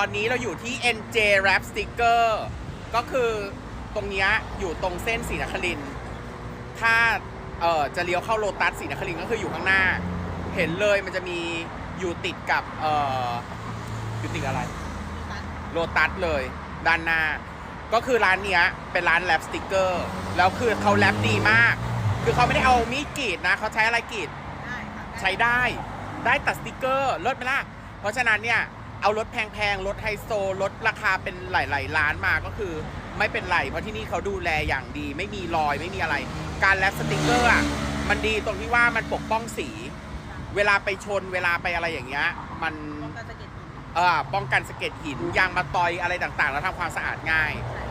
อนนี้เราอยู่ที่ NJ Wrap Sticker ก็คือตรงเนี้ยอยู่ตรงเส้นศรีนครินทร์ถ้าเอ่อจะเลี้ยวเข้าโลตัสศรีนครินทร์ก็คืออยู่ข้างหน้า เห็นเลยมันจะมีอยู่ติดกับเอ่ออยู่ติดอะไรโลตัสเลยด้านหน้า ก็คือร้านเนี้ยเป็นร้านแรปสติกเกอร์แล้วคือเขาแรปดีมาก คือเขาไม่ได้เอามีดกรีดนะเขาใช้อะไรกรีดได้ค่ะใช้ได้ได้ตัดสติกเกอร์ลดไหมล่ะเพราะฉะนั้นเนี่ย เอารถแพงๆ รถไฮโซลดราคาเป็นหลายๆล้านมาก็คือไม่เป็นไร เพราะที่นี่เขาดูแลอย่างดี ไม่มีรอยไม่มีอะไร การแลปสติกเกอร์อะมันดีตรงที่ว่ามันปกป้องสี เวลาไปชนเวลาไปอะไรอย่างเงี้ยมันป้องกันสะเก็ดหินเออป้องกันสะเก็ดหินยางมาตอยอะไรต่างๆ แล้วทำความสะอาดง่ายใช่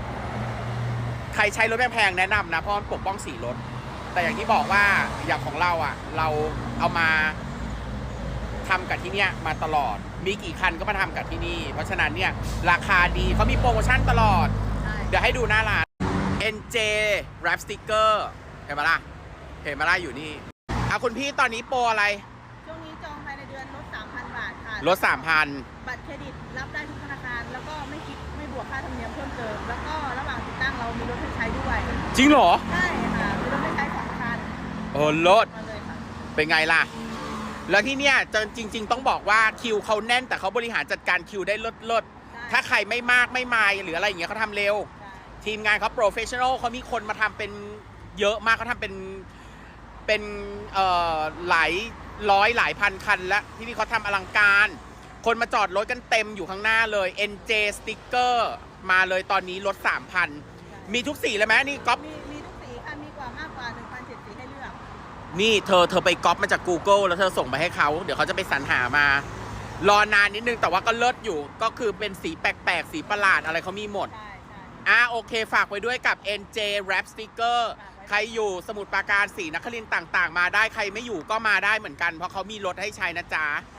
ใครใช้รถแพงๆแนะนำนะเพราะมันปกป้องสีรถ แต่อย่างที่บอกว่าอย่างของเราอะ เราเอามา ทำกับที่เนี้ยมาตลอด มีกี่คันก็มาทำกับที่นี่ เพราะฉะนั้นเนี่ยราคาดีเขามีโปรโมชั่นตลอด ใช่เดี๋ยวให้ดูหน้าร้าน NJ Wrap Sticker เห็นไหมล่ะ เห็นไหมล่ะอยู่นี่อะคุณพี่ตอนนี้โปรอะไร ช่วงนี้จองภายในเดือนลด 3,000 บาทค่ะลด 3,000 บัตรเครดิตรับได้ทุกธนาคาร แล้วก็ไม่คิดไม่บวกค่าธรรมเนียมเพิ่มเติม แล้วก็ระหว่างติดตั้งเรามีรถให้ใช้ด้วย จริงเหรอ ใช่ค่ะมีรถให้ใช้สองคันเออลด มาเลยค่ะ เป็นไงล่ะ แล้วที่เนี่ยจริง ๆ ต้องบอกว่าคิวเขาแน่นแต่เขาบริหารจัดการคิวได้ลดลดได้ถ้าใครไม่มากไม่มายหรืออะไรอย่างเงี้ยเขาทำเร็วใช่ทีมงานเขาโปรเฟชชั่นอลเขามีคนมาทำเป็นเยอะมากเขาทำเป็นเป็นเอ่อหลายร้อยหลายพันคันแล้วที่นี่เขาทำอลังการ คนมาจอดรถกันเต็มอยู่ข้างหน้าเลย NJ Sticker มาเลยตอนนี้ลด3,000 มีทุกสีเลยไหมนี่ก๊อปมี นี่เธอเธอไปก๊อปมาจาก Google แล้วเธอส่งไปให้เขาเดี๋ยวเขาจะไปสรรหามา รอนานนิดนึงแต่ว่าก็เลิศอยู่ ก็คือเป็นสีแปลกๆ สีประหลาดอะไรเขามีหมด ใช่ใช่ อะโอเคฝากไว้ด้วยกับ NJ Wrap Sticker ฝากไว้ ใครอยู่สมุทรปราการสีนครินทร์ต่างๆ มาได้ใครไม่อยู่ก็มาได้เหมือนกัน เพราะเขามีรถให้ใช้นะจ๊ะ ใช่